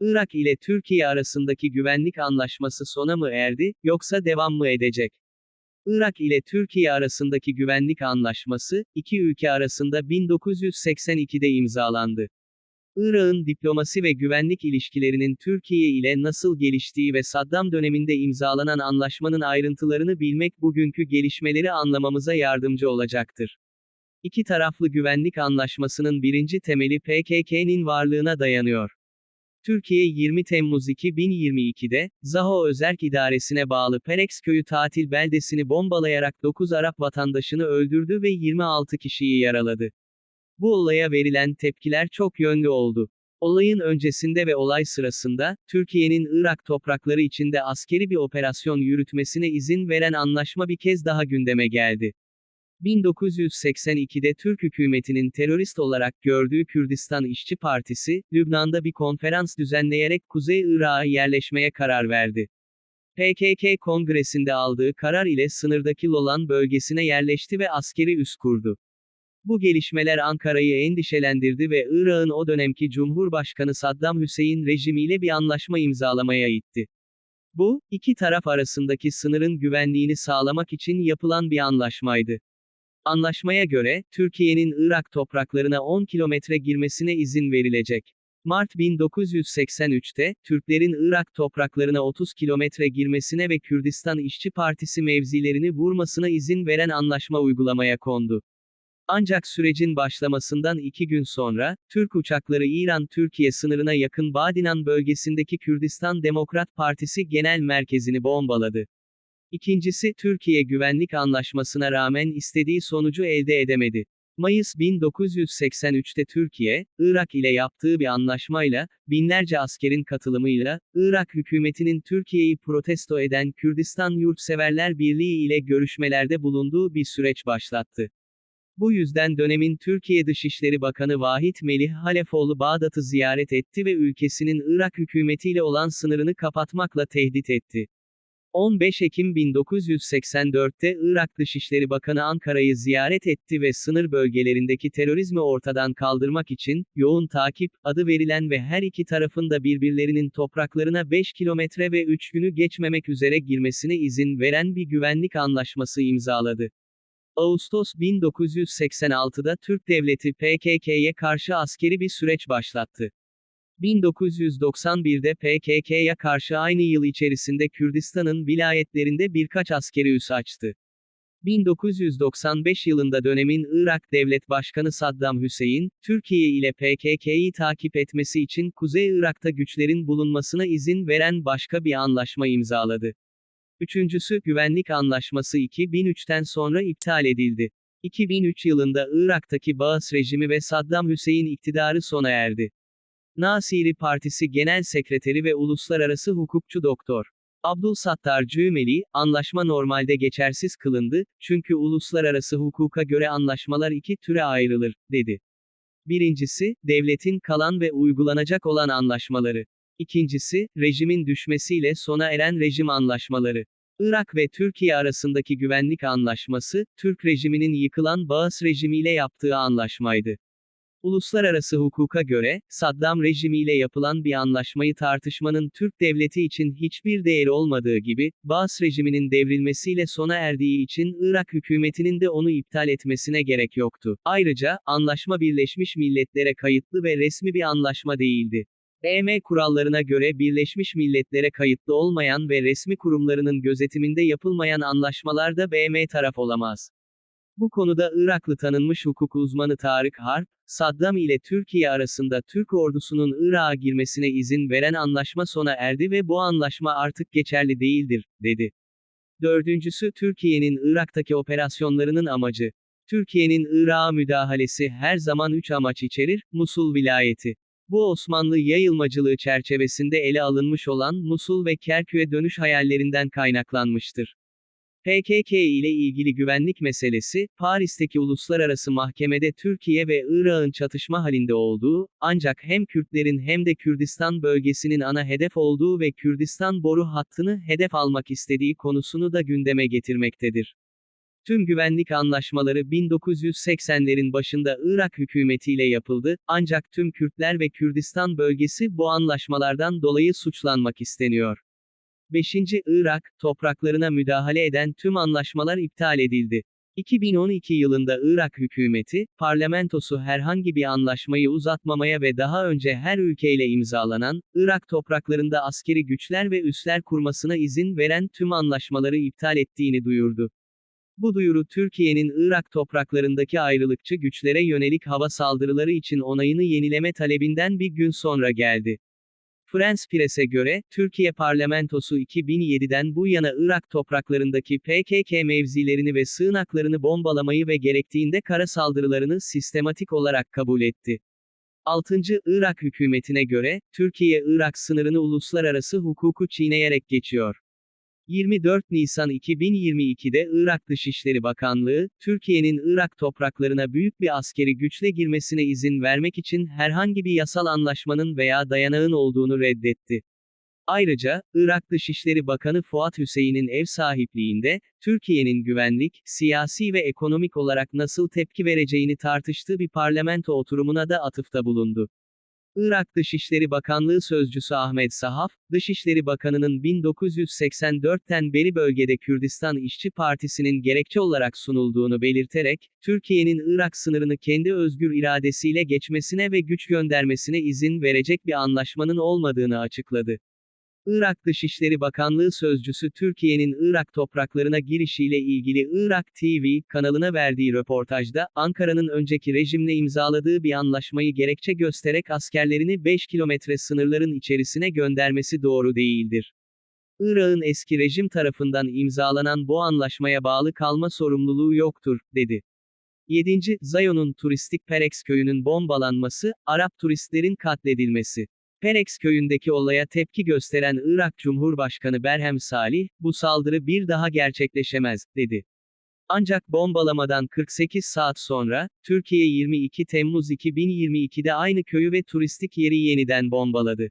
Irak ile Türkiye arasındaki güvenlik anlaşması sona mı erdi, yoksa devam mı edecek? Irak ile Türkiye arasındaki güvenlik anlaşması, iki ülke arasında 1982'de imzalandı. Irak'ın diplomasi ve güvenlik ilişkilerinin Türkiye ile nasıl geliştiği ve Saddam döneminde imzalanan anlaşmanın ayrıntılarını bilmek bugünkü gelişmeleri anlamamıza yardımcı olacaktır. İki taraflı güvenlik anlaşmasının birinci temeli PKK'nin varlığına dayanıyor. Türkiye 20 Temmuz 2022'de, Zaho Özerk İdaresi'ne bağlı Perex köyü tatil beldesini bombalayarak 9 Arap vatandaşını öldürdü ve 26 kişiyi yaraladı. Bu olaya verilen tepkiler çok yönlü oldu. Olayın öncesinde ve olay sırasında, Türkiye'nin Irak toprakları içinde askeri bir operasyon yürütmesine izin veren anlaşma bir kez daha gündeme geldi. 1982'de Türk hükümetinin terörist olarak gördüğü Kürdistan İşçi Partisi, Lübnan'da bir konferans düzenleyerek Kuzey Irak'a yerleşmeye karar verdi. PKK kongresinde aldığı karar ile sınırdaki Lolan bölgesine yerleşti ve askeri üs kurdu. Bu gelişmeler Ankara'yı endişelendirdi ve Irak'ın o dönemki Cumhurbaşkanı Saddam Hüseyin rejimiyle bir anlaşma imzalamaya itti. Bu, iki taraf arasındaki sınırın güvenliğini sağlamak için yapılan bir anlaşmaydı. Anlaşmaya göre, Türkiye'nin Irak topraklarına 10 kilometre girmesine izin verilecek. Mart 1983'te, Türklerin Irak topraklarına 30 kilometre girmesine ve Kürdistan İşçi Partisi mevzilerini vurmasına izin veren anlaşma uygulamaya kondu. Ancak sürecin başlamasından iki gün sonra, Türk uçakları İran-Türkiye sınırına yakın Badinan bölgesindeki Kürdistan Demokrat Partisi Genel Merkezini bombaladı. İkincisi, Türkiye güvenlik anlaşmasına rağmen istediği sonucu elde edemedi. Mayıs 1983'te Türkiye, Irak ile yaptığı bir anlaşmayla, binlerce askerin katılımıyla, Irak hükümetinin Türkiye'yi protesto eden Kürdistan Yurtseverler Birliği ile görüşmelerde bulunduğu bir süreç başlattı. Bu yüzden dönemin Türkiye Dışişleri Bakanı Vahit Melih Halefoğlu Bağdat'ı ziyaret etti ve ülkesinin Irak hükümetiyle olan sınırını kapatmakla tehdit etti. 15 Ekim 1984'te Irak Dışişleri Bakanı Ankara'yı ziyaret etti ve sınır bölgelerindeki terörizmi ortadan kaldırmak için, yoğun takip, adı verilen ve her iki tarafın da birbirlerinin topraklarına 5 kilometre ve 3 günü geçmemek üzere girmesine izin veren bir güvenlik anlaşması imzaladı. Ağustos 1986'da Türk Devleti PKK'ye karşı askeri bir süreç başlattı. 1991'de PKK'ya karşı aynı yıl içerisinde Kürdistan'ın vilayetlerinde birkaç askeri üs açtı. 1995 yılında dönemin Irak Devlet Başkanı Saddam Hüseyin, Türkiye ile PKK'yi takip etmesi için Kuzey Irak'ta güçlerin bulunmasına izin veren başka bir anlaşma imzaladı. Üçüncüsü, Güvenlik Anlaşması 2003'ten sonra iptal edildi. 2003 yılında Irak'taki Baas rejimi ve Saddam Hüseyin iktidarı sona erdi. Nasiri Partisi Genel Sekreteri ve Uluslararası Hukukçu Doktor. Abdul Sattar Cümeli, anlaşma normalde geçersiz kılındı, çünkü uluslararası hukuka göre anlaşmalar iki türe ayrılır, dedi. Birincisi, devletin kalan ve uygulanacak olan anlaşmaları. İkincisi, rejimin düşmesiyle sona eren rejim anlaşmaları. Irak ve Türkiye arasındaki güvenlik anlaşması, Türk rejiminin yıkılan Baas rejimiyle yaptığı anlaşmaydı. Uluslararası hukuka göre, Saddam rejimiyle yapılan bir anlaşmayı tartışmanın Türk devleti için hiçbir değeri olmadığı gibi, Baas rejiminin devrilmesiyle sona erdiği için Irak hükümetinin de onu iptal etmesine gerek yoktu. Ayrıca, anlaşma Birleşmiş Milletler'e kayıtlı ve resmi bir anlaşma değildi. BM kurallarına göre Birleşmiş Milletler'e kayıtlı olmayan ve resmi kurumlarının gözetiminde yapılmayan anlaşmalarda BM taraf olamaz. Bu konuda Iraklı tanınmış hukuk uzmanı Tarık Harp, Saddam ile Türkiye arasında Türk ordusunun Irak'a girmesine izin veren anlaşma sona erdi ve bu anlaşma artık geçerli değildir, dedi. Dördüncüsü Türkiye'nin Irak'taki operasyonlarının amacı. Türkiye'nin Irak'a müdahalesi her zaman üç amaç içerir, Musul vilayeti. Bu Osmanlı yayılmacılığı çerçevesinde ele alınmış olan Musul ve Kerkük'e dönüş hayallerinden kaynaklanmıştır. PKK ile ilgili güvenlik meselesi, Paris'teki uluslararası mahkemede Türkiye ve Irak'ın çatışma halinde olduğu, ancak hem Kürtlerin hem de Kürdistan bölgesinin ana hedef olduğu ve Kürdistan boru hattını hedef almak istediği konusunu da gündeme getirmektedir. Tüm güvenlik anlaşmaları 1980'lerin başında Irak hükümetiyle yapıldı, ancak tüm Kürtler ve Kürdistan bölgesi bu anlaşmalardan dolayı suçlanmak isteniyor. 5. Irak, topraklarına müdahale eden tüm anlaşmalar iptal edildi. 2012 yılında Irak hükümeti, parlamentosu herhangi bir anlaşmayı uzatmamaya ve daha önce her ülkeyle imzalanan, Irak topraklarında askeri güçler ve üsler kurmasına izin veren tüm anlaşmaları iptal ettiğini duyurdu. Bu duyuru Türkiye'nin Irak topraklarındaki ayrılıkçı güçlere yönelik hava saldırıları için onayını yenileme talebinden bir gün sonra geldi. France Press'e göre, Türkiye parlamentosu 2007'den bu yana Irak topraklarındaki PKK mevzilerini ve sığınaklarını bombalamayı ve gerektiğinde kara saldırılarını sistematik olarak kabul etti. 6. Irak hükümetine göre, Türkiye-Irak sınırını uluslararası hukuku çiğneyerek geçiyor. 24 Nisan 2022'de Irak Dışişleri Bakanlığı, Türkiye'nin Irak topraklarına büyük bir askeri güçle girmesine izin vermek için herhangi bir yasal anlaşmanın veya dayanağın olduğunu reddetti. Ayrıca, Irak Dışişleri Bakanı Fuat Hüseyin'in ev sahipliğinde, Türkiye'nin güvenlik, siyasi ve ekonomik olarak nasıl tepki vereceğini tartıştığı bir parlamento oturumuna da atıfta bulundu. Irak Dışişleri Bakanlığı Sözcüsü Ahmet Sahaf, Dışişleri Bakanı'nın 1984'ten beri bölgede Kürdistan İşçi Partisi'nin gerekçe olarak sunulduğunu belirterek, Türkiye'nin Irak sınırını kendi özgür iradesiyle geçmesine ve güç göndermesine izin verecek bir anlaşmanın olmadığını açıkladı. Irak Dışişleri Bakanlığı Sözcüsü Türkiye'nin Irak topraklarına girişiyle ilgili Irak TV kanalına verdiği röportajda, Ankara'nın önceki rejimle imzaladığı bir anlaşmayı gerekçe göstererek askerlerini 5 kilometre sınırların içerisine göndermesi doğru değildir. Irak'ın eski rejim tarafından imzalanan bu anlaşmaya bağlı kalma sorumluluğu yoktur, dedi. 7. Zayon'un turistik Perex köyünün bombalanması, Arap turistlerin katledilmesi. Perex köyündeki olaya tepki gösteren Irak Cumhurbaşkanı Berhem Salih, bu saldırı bir daha gerçekleşemez, dedi. Ancak bombalamadan 48 saat sonra, Türkiye 22 Temmuz 2022'de aynı köyü ve turistik yeri yeniden bombaladı.